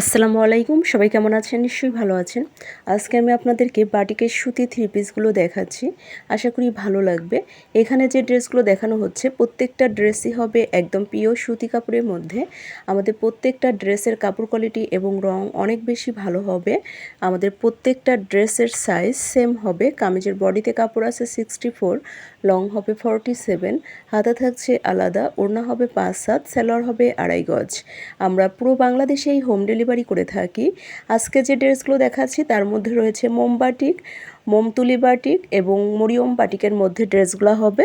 আসসালামু আলাইকুম। সবাই কেমন আছেন? নিশ্চয়ই ভালো আছেন। আজকে আমি আপনাদেরকে বাটিকের সুতি থ্রি পিসগুলো দেখাচ্ছি। আশা করি ভালো লাগবে। এখানে যে ড্রেসগুলো দেখানো হচ্ছে, প্রত্যেকটা ড্রেসই হবে একদম পিওর সুতি কাপড়ের মধ্যে। আমাদের প্রত্যেকটা ড্রেসের কাপড় কোয়ালিটি এবং রং অনেক বেশি ভালো হবে। আমাদের প্রত্যেকটা ড্রেসের সাইজ সেম হবে। কামিজের বডিতে কাপড় আছে সিক্সটি ফোর লং হবে ফর্টি সেভেন হাতা থাকছে আলাদা, ওড়না হবে পাঁচ সাত স্যালোয়ার হবে আড়াই গজ। আমরা পুরো বাংলাদেশেই হোম ডেলিভারি করে থাকি। আজকে যে ড্রেসগুলো দেখাচ্ছি তার মধ্যে রয়েছে মোমবাটিক, মোমতুলি বাটিক এবং মরিয়ম বাটিকের মধ্যে ড্রেসগুলো হবে।